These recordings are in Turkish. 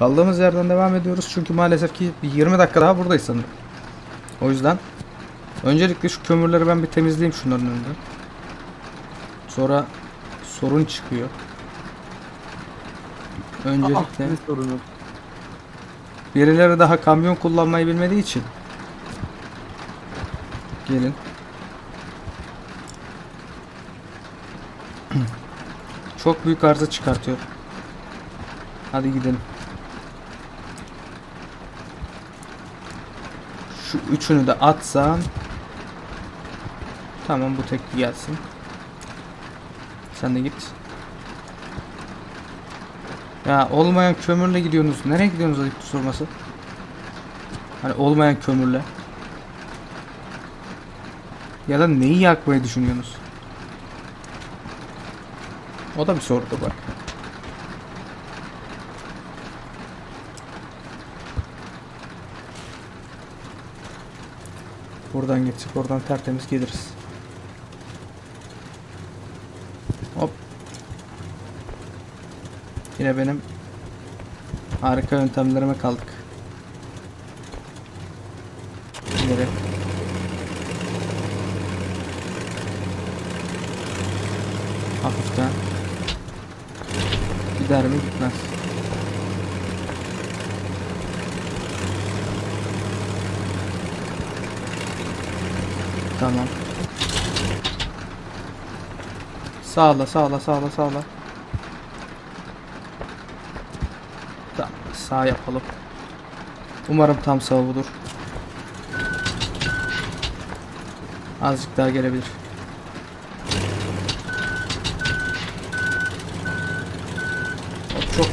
Kaldığımız yerden devam ediyoruz çünkü maalesef ki bir 20 dakika daha buradayız sanırım. O yüzden öncelikle şu kömürleri ben bir temizleyeyim şunların önünde. Sonra sorun çıkıyor. Öncelikle sorunu? birileri daha kamyon kullanmayı bilmediği için gelin. Çok büyük arıza çıkartıyor. Hadi gidelim. Şu üçünü de atsan. Tamam bu tek gelsin. Sen de git. Ya olmayan kömürle gidiyorsunuz. Nereye gidiyorsunuz ayıp sorması? Hani olmayan kömürle. Ya da neyi yakmayı düşünüyorsunuz? O da bir sorudur bak. Buradan geçsek oradan tertemiz geliriz. Hop. Yine benim harika yöntemlerime kaldık. İleri. Hafiften. Gider mi gitmez. Tamam. Sağla sağla sağla sağla. Tamam sağ yapalım. Umarım tam sağ budur. Azıcık daha gelebilir. Çok.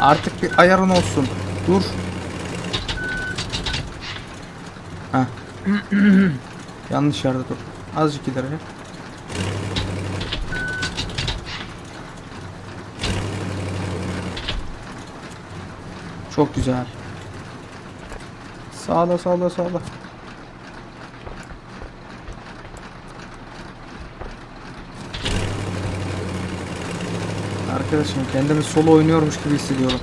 Artık bir ayarın olsun. Dur. Ha. Yanlış yerde dur. Azıcık ileri. Çok güzel. Sağla sağla sağla. Arkadaşım kendimi solo oynuyormuş gibi hissediyorum.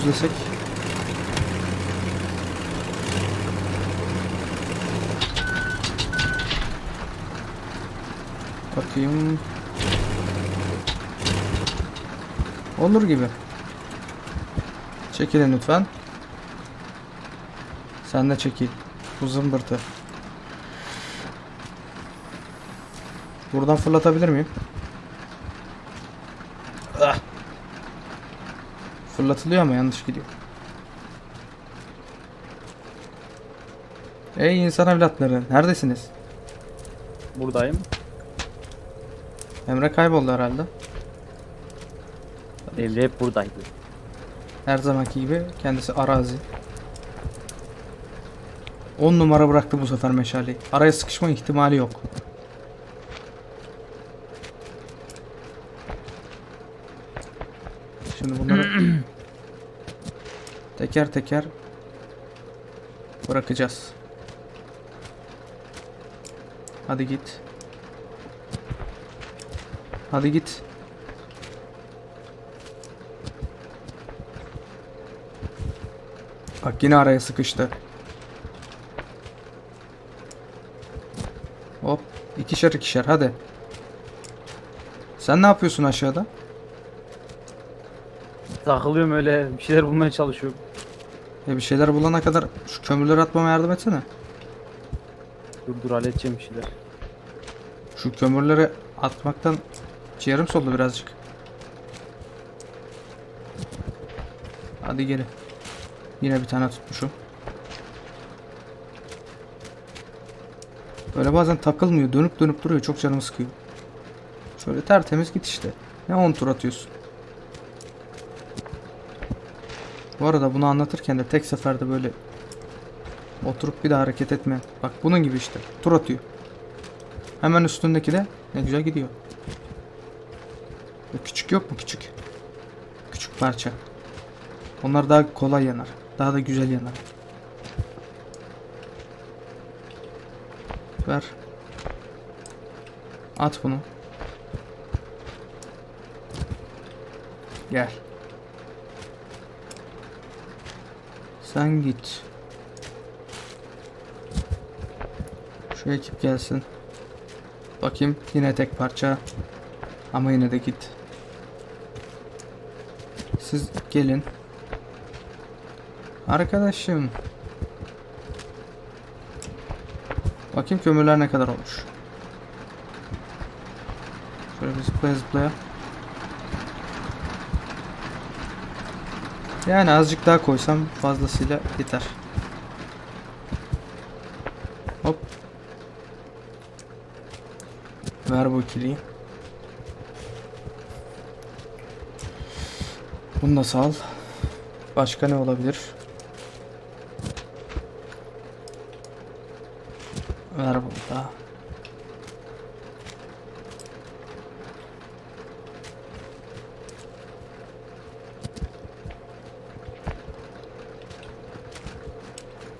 Yüzlesek. Bakayım. Olur gibi. Çekilin lütfen. Sen de çekil. Bu zımbırtı. Buradan fırlatabilir miyim? Fırlatılıyor ama yanlış gidiyor. Ey insan evlatları, neredesiniz? Buradayım. Emre kayboldu herhalde. Evde hep buradaydı. Her zamanki gibi kendisi arazi. 10 numara bıraktı bu sefer meşaleyi. Araya sıkışma ihtimali yok. Şimdi bunları teker teker bırakacağız. Hadi git. Hadi git. Bak yine araya sıkıştı. Hop. ikişer ikişer hadi. Sen ne yapıyorsun aşağıda? Takılıyorum öyle bir şeyler bulmaya çalışıyorum. Ya bir şeyler bulana kadar şu kömürleri atmama yardım etsene. Dur dur halledeceğim bir şeyler. Şu kömürleri atmaktan ciğerim soldu birazcık. Hadi geri. Yine bir tane tutmuşum. Böyle bazen takılmıyor. Dönüp dönüp duruyor. Çok canımı sıkıyor. Şöyle tertemiz git işte. Ne 10 tur atıyorsun. Bu arada bunu anlatırken de tek seferde böyle oturup bir daha hareket etme. Bak bunun gibi işte. Tur atıyor. Hemen üstündeki de ne güzel gidiyor. Bu küçük yok mu küçük? Küçük parça. Onlar daha kolay yanar. Daha da güzel yanar. Ver. At bunu. Gel. Sen git. Şu ekip gelsin. Bakayım yine tek parça. Ama yine de git. Siz gelin. Arkadaşım. Bakayım kömürler ne kadar olmuş. Şöyle bir zıplaya zıplaya. Yani azıcık daha koysam fazlasıyla yeter. Hop. Ver bu ikiliyi. Bunu da sal. Başka ne olabilir? Ver bunu da.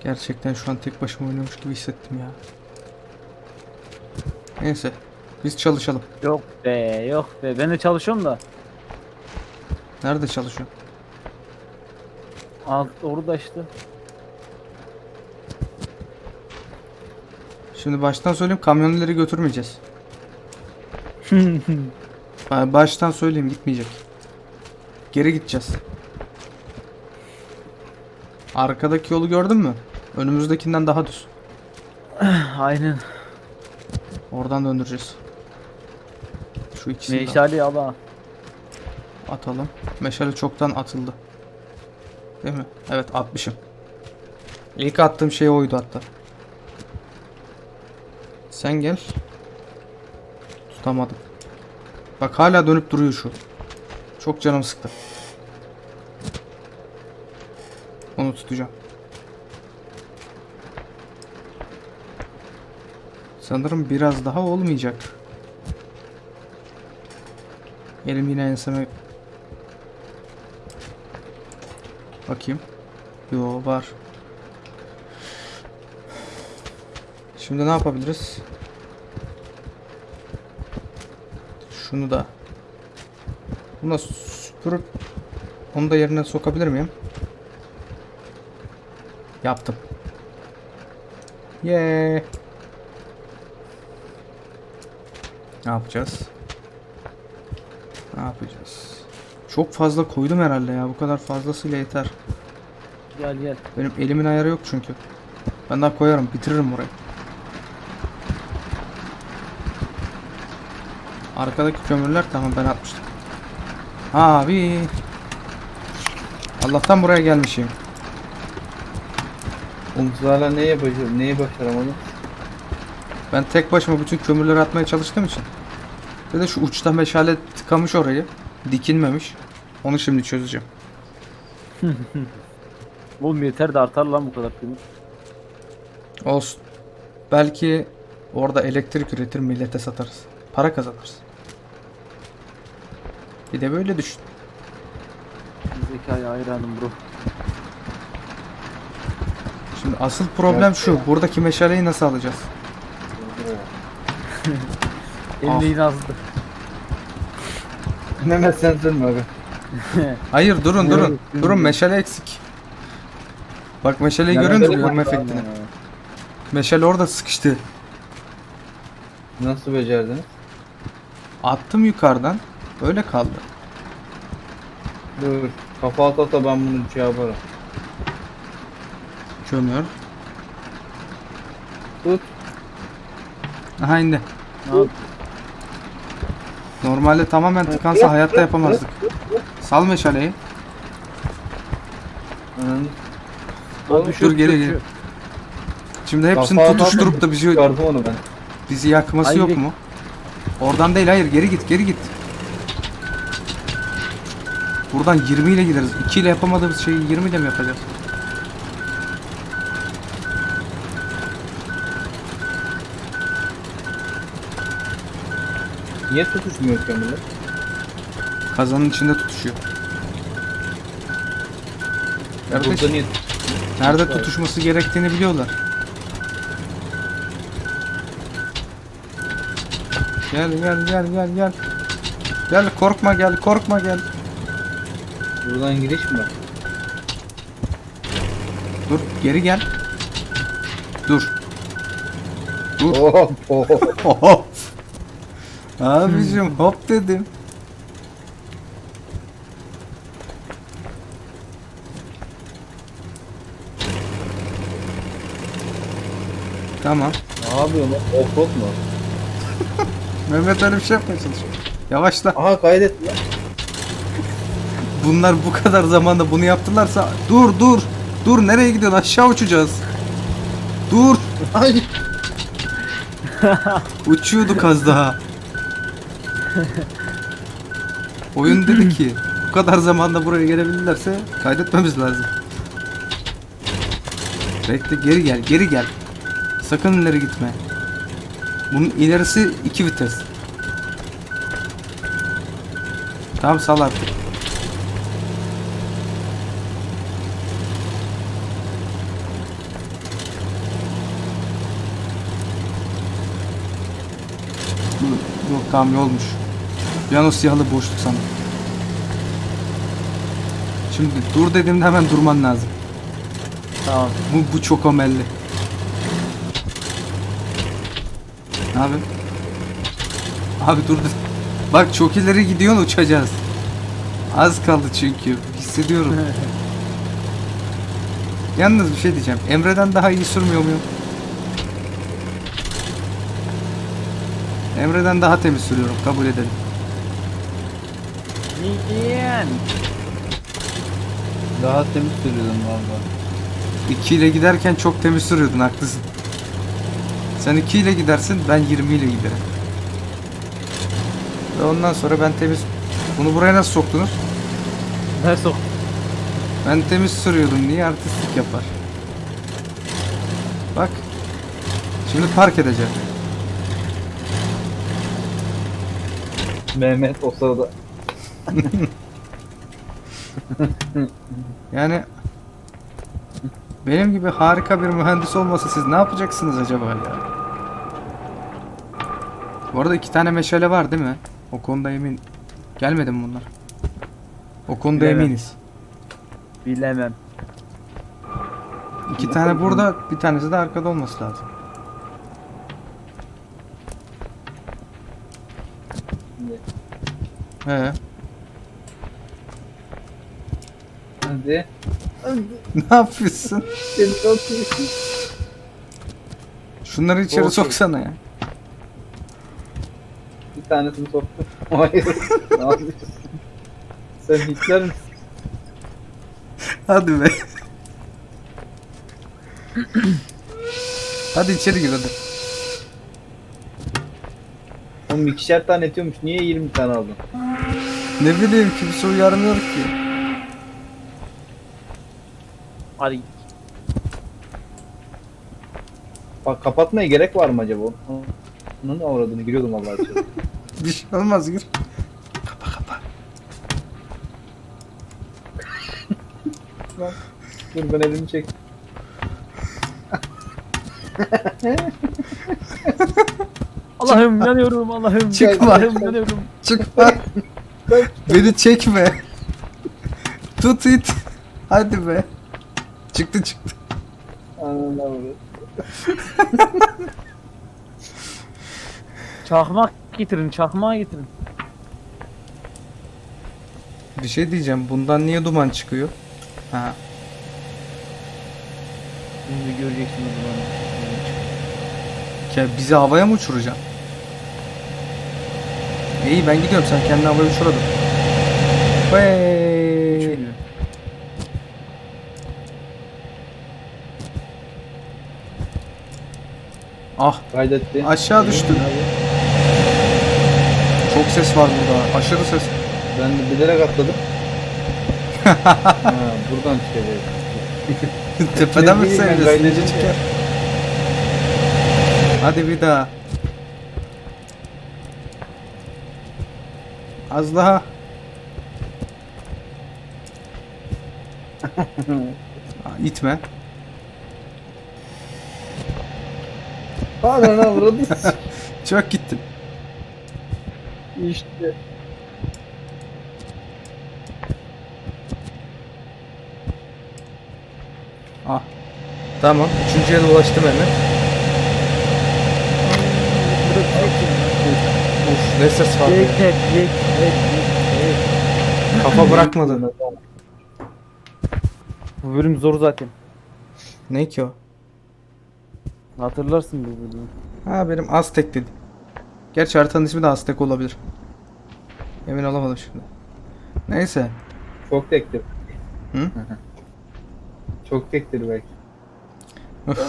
Gerçekten şu an tek başıma oynuyormuş gibi hissettim ya. Neyse. Biz çalışalım. Yok be yok be. Ben de çalışıyorum da. Nerede çalışıyor? Alt orada işte. Şimdi baştan söyleyeyim kamyonları götürmeyeceğiz. Ba- Baştan söyleyeyim gitmeyecek. Geri gideceğiz. Arkadaki yolu gördün mü? Önümüzdekinden daha düz. Aynen. Oradan döndüreceğiz. Şu ikisini de Meşale al ha. atalım. Meşale çoktan atıldı. Değil mi? Evet atmışım. İlk attığım şey oydu hatta. Sen gel. Tutamadım. Bak hala dönüp duruyor şu. Çok canım sıktı. Onu tutacağım. Sanırım biraz daha olmayacak. Elim yine enseme Bakayım. Yo var. Şimdi ne yapabiliriz? Şunu da. Bunu da süpürüp onu da yerine sokabilir miyim? Yaptım. Yeah. Ne yapacağız? Ne yapacağız? Çok fazla koydum herhalde ya. Bu kadar fazlasıyla yeter. Gel gel. Benim elimin ayarı yok çünkü. Ben daha koyarım, bitiririm orayı. Arkadaki kömürler tamam ben atmıştım. Abi. Allah'tan buraya gelmişim. Hala neyi yapacağım? Neyi başaramadım? Ben tek başıma bütün kömürleri atmaya çalıştığım için. Bir de şu uçta meşale tıkamış orayı. Dikilmemiş. Onu şimdi çözeceğim. Oğlum yeter de artar lan bu kadar kömür. Olsun. Belki orada elektrik üretir millete satarız. Para kazanırız. Bir de böyle düşün. Zekaya hayranım bro. Şimdi asıl problem şu. Buradaki meşaleyi nasıl alacağız? Elinde yine azdı. Mehmet sen sürme abi. Hayır durun durun. Durun meşale eksik. Bak meşaleyi görüyor musun yorma efektini? Meşale orada sıkıştı. Nasıl becerdiniz? Attım yukarıdan. Öyle kaldı. Dur. Kafa at ata ben bunu şey yaparım. Kömür. Tut. Aha indi. Ne yap- Normalde tamamen tıkansa hayatta yapamazdık. Sal meşaleyi. Düşüyor, Dur, geri, geri. Şimdi hepsini Kafa tutuşturup da bizi onu ben. bizi yakması Hayır. yok mu? Oradan değil hayır geri git geri git. Buradan 20 ile gideriz. 2 ile yapamadığımız şeyi 20 ile mi yapacağız? Niye tutuşmuyor kömürler? Kazanın içinde tutuşuyor. Kardeş, Burada niye nerede tutuşması gerektiğini biliyorlar. Gel gel gel gel gel. Gel korkma gel korkma gel. Buradan giriş mi var? Dur geri gel. Dur. Dur. Hop hop. Abicim hop dedim. Tamam. Ne yapıyorsun lan? Offroad mu? Mehmet öyle bir şey yapmaya çalışıyor. Yavaşla. Aha kaydet lan. Bunlar bu kadar zamanda bunu yaptılarsa dur dur. Dur nereye gidiyorsun? Aşağı uçacağız. Dur. Ay. Uçuyorduk az daha. Oyun dedi ki bu kadar zamanda buraya gelebilirlerse kaydetmemiz lazım. Bekle geri gel geri gel. Sakın ileri gitme. Bunun ilerisi iki vites. Tamam sal artık. Yok tamam yolmuş. Piyano siyahlı boşluk sana. Şimdi dur dediğimde hemen durman lazım. Tamam. Bu, bu çok omelli. Abi? Abi dur dur. Bak çok ileri gidiyorsun uçacağız. Az kaldı çünkü. Hissediyorum. Yalnız bir şey diyeceğim. Emre'den daha iyi sürmüyor muyum? Emre'den daha temiz sürüyorum. Kabul edelim. Yiyen. Daha temiz sürüyordum valla. 2 ile giderken çok temiz sürüyordun haklısın. Sen 2 ile gidersin ben 20 ile giderim. Ve ondan sonra ben temiz... Bunu buraya nasıl soktunuz? Ne sok? Ben temiz sürüyordum niye artistlik yapar? Bak. Şimdi park edeceğim. Mehmet o sırada. Yani benim gibi harika bir mühendis olmasa siz ne yapacaksınız acaba ya? Bu arada iki tane meşale var değil mi? O konuda emin. Gelmedi mi bunlar? O konuda Bilemem. eminiz. Bilemem. İki tane burada, bir tanesi de arkada olması lazım. He. Hadi. ne yapıyorsun? Şunları içeri Doğru. soksana ya. Bir tanesini soktum. Hayır. ne yapıyorsun? Sen Hitler misin? Hadi be. hadi içeri gir hadi. Oğlum ikişer tane etiyormuş. Niye 20 tane aldın? Ne bileyim kimse uyarmıyor ki. Hadi. Bak kapatmaya gerek var mı acaba? Onun avradını giriyordum vallahi içeri. Bir şey olmaz gir. Kapa kapa. Dur ben elimi çek. Allah'ım yanıyorum Allah'ım. Çıkma. Allah'ım yanıyorum. Çıkma. Beni çekme. Tut it. Hadi be. Çıktı çıktı. Çakmak getirin, çakmağı getirin. Bir şey diyeceğim. Bundan niye duman çıkıyor? Ha. Şimdi göreceksiniz bunu. Ya bizi havaya mı uçuracaksın? İyi ben gidiyorum sen kendini havaya uçuradın. Hey. Ah Kaydetti. aşağı düştün. Çok ses var burada. Aşırı ses. Ben de bilerek atladım. ha, buradan çıkacak. Tepeden mi seviyorsun? Nece çıkar? Hadi bir daha. Az daha. Aa, İtme. Ananı avradı. Çok gittin. İşte. Ah. Tamam. Üçüncüye de ulaştım. Uf ne ses var. Yek yek yek yek. Kafa bırakmadı. Bu bölüm zor zaten. Ne ki o? Hatırlarsın bu bölümü. Ha benim Aztek dedi. Gerçi haritanın ismi de Aztek olabilir. Emin olamadım şimdi. Neyse. Çok tektir. Hı? Çok tektir belki.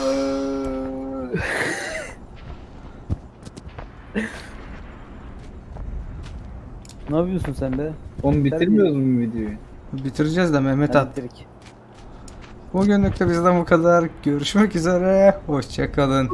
Ne yapıyorsun sen be? Oğlum bitirmiyoruz mu videoyu? Bitireceğiz de Mehmet at. Elektrik. Bugünlük de bizden bu kadar. Görüşmek üzere. Hoşçakalın.